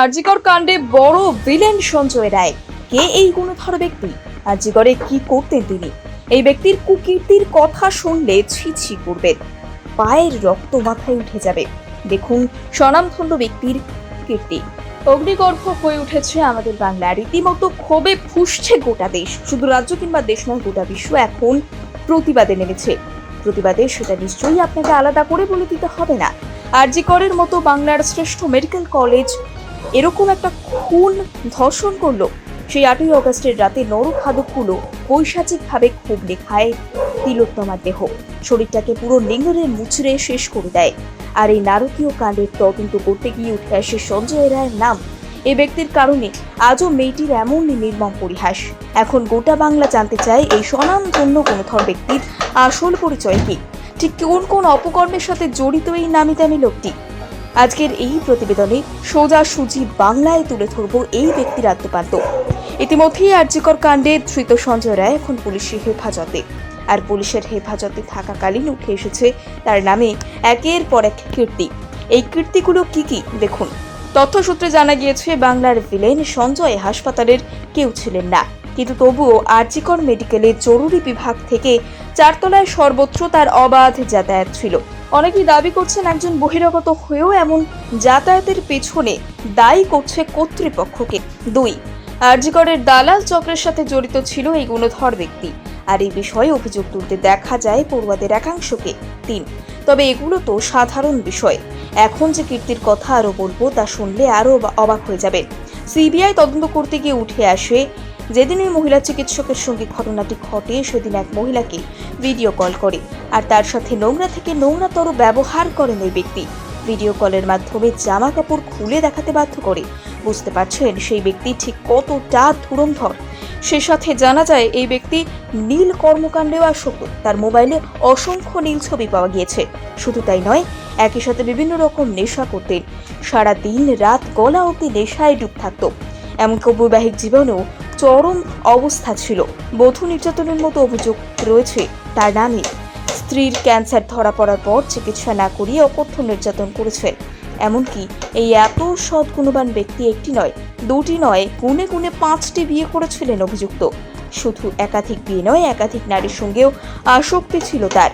আরজিকর কাণ্ডে বড় ভিলেন সঞ্জয় রায়। কে এই গুণধর ব্যক্তি? আরজিকরে কি করতেন তিনি? এই ব্যক্তির কুকীর্তির কথা শুনলে ছি ছি করবেন পায়ের রক্ত মাথায় উঠে যাবে। দেখুন স্বনামধন্য ব্যক্তির কীর্তি। অগ্নিগর্ভ হয়ে উঠেছে আমাদের বাংলা। রীতিমতো ক্ষোভে ফুসছে গোটা দেশ। শুধু রাজ্য কিংবা দেশ নয়, গোটা বিশ্ব এখন প্রতিবাদে নেমেছে। প্রতিবাদে সেটা নিশ্চয়ই আপনাকে আলাদা করে বলে দিতে হবে না। আরজিকরের মতো বাংলার শ্রেষ্ঠ মেডিকেল কলেজ এরকম একটা খুন ধর্ষণ করল। সেই আটই অগস্টের রাতে নরখাদকগুলো বৈশাচিকভাবে খুব লেখায় তিলোত্তমার দেহ। শরীরটাকে পুরো লিঙ্গরে মুচড়ে শেষ করে দেয়। আর এই নারকীয় কাণ্ডের তদন্ত করতে গিয়ে উঠে আসে সঞ্জয় রায়ের নাম। এ ব্যক্তির কারণে আজও মেয়েটির এমন নির্মম পরিহাস। এখন গোটা বাংলা জানতে চায় এই স্বনামধন্য গুণধর ব্যক্তির আসল পরিচয় কি? ঠিক কোন কোন অপকর্মের সাথে জড়িত এই নামি দামি লোকটি? আজকের এই প্রতিবেদনে সোজা সুজি বাংলায় তুলে ধরব এই ব্যক্তির আত্মপান্ত ইতিমধ্যেই আর্যিকর কাণ্ডে ধৃত সঞ্জয় রায় এখন পুলিশের হেফাজতে। আর পুলিশের হেফাজতে থাকাকালীন উঠে এসেছে তার নামে একের পর এক কীর্তি। এই কীর্তিগুলো কি কি? দেখুন। তথ্যসূত্রে জানা গিয়েছে, বাংলার ভিলেন সঞ্জয় হাসপাতালের কেউ ছিলেন না। কিন্তু তবুও আরজিকর মেডিকেলের জরুরি বিভাগ থেকে চারতলায় সর্বত্র তার অবাধ যাতায়াত ছিল। অনেকেই দাবি করছেন একজন বহিরাগত হয়েও এমন যাতায়াতের পেছনে দায়ী করছে কর্তৃপক্ষকে। দুই, আরজিকরের দালাল চক্রের সাথে জড়িত ছিল এই গুণধর ব্যক্তি। আর এই বিষয়ে অভিযোগ তুলতে দেখা যায় পড়ুয়াদের একাংশকে। তিন, তবে এগুলো তো সাধারণ বিষয়। এখন যে কীর্তির কথা আরও বলব তা শুনলে আরও অবাক হয়ে যাবে। সিবিআই তদন্ত করতে গিয়ে উঠে আসে যেদিন ওই মহিলা চিকিৎসকের সঙ্গে ঘটনাটি ঘটে, সেদিন এক মহিলাকে ভিডিও কল করে। আর তার সাথে নোংরা থেকে নোংরাতর ব্যবহার করেন ওই ব্যক্তি। ভিডিও কলের মাধ্যমে জামা কাপড় খুলে দেখাতে বাধ্য করে। বুঝতে পারছেন, সেই ব্যক্তি ঠিক কতটা ধুরন্ধর। সে সাথে জানা যায়, এই ব্যক্তি নীল কর্মকাণ্ডেও আসক্ত। তার মোবাইলে অসংখ্য নীল ছবি পাওয়া গিয়েছে। শুধু তাই নয়, একই সাথে বিভিন্ন রকম নেশা করতেন। সারা দিন রাত গলা অবধি নেশায় ডুব থাকতো। এমনকি বৈবাহিক জীবনেও চরম অবস্থা ছিল। বধূ নির্যাতনের মতো অভিযোগ রয়েছে তার নামে স্ত্রীর ক্যান্সার ধরা পড়ার পর চিকিৎসা না করিয়ে অকথ্য নির্যাতন করেছে। এমনকি এই এত সৎ সদ্গুণবান ব্যক্তি একটি নয়, দুটি নয় গুনে গুনে পাঁচটি বিয়ে করেছিলেন অভিযুক্ত। শুধু একাধিক বিয়ে নয়, একাধিক নারীর সঙ্গেও আসক্তি ছিল তার।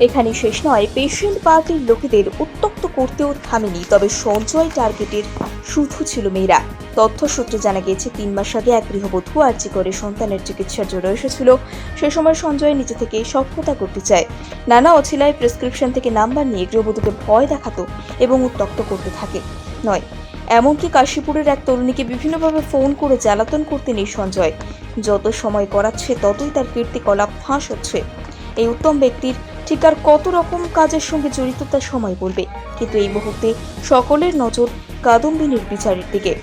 এখানে শেষ নয়। পেশেন্ট পার্টির লোকেদের উত্তক্ত করতেও থামেনি, তবে সঞ্চয় টার্গেটের শুধু ছিল মেয়েরা। তথ্য সূত্রে জানা গিয়েছে, তিন মাস আগে এক গৃহবধূ আর্জি করে সন্তানের চিকিৎসার জন্য এসেছিল। সে সময় সঞ্জয় নিজে থেকে সক্ষতা করতে চায়। নানা অছিলায় প্রেসক্রিপশন থেকে নাম্বার নিয়ে গৃহবধূকে ভয় দেখাতো এবং উত্তক্ত করতে থাকে। নয়, এমনকি কাশীপুরের এক তরুণীকে বিভিন্নভাবে ফোন করে জ্বালাতন করতে নেই সঞ্জয়। যত সময় করাচ্ছে, ততই তার কীর্তিকলাপ ফাঁস হচ্ছে। এই উত্তম ব্যক্তির ঠিক আর কত রকম কাজের সঙ্গে জড়িত তা সময় বলবে। কিন্তু এই মুহূর্তে সকলের নজর কাদম্বিনীর বিচারের দিকে।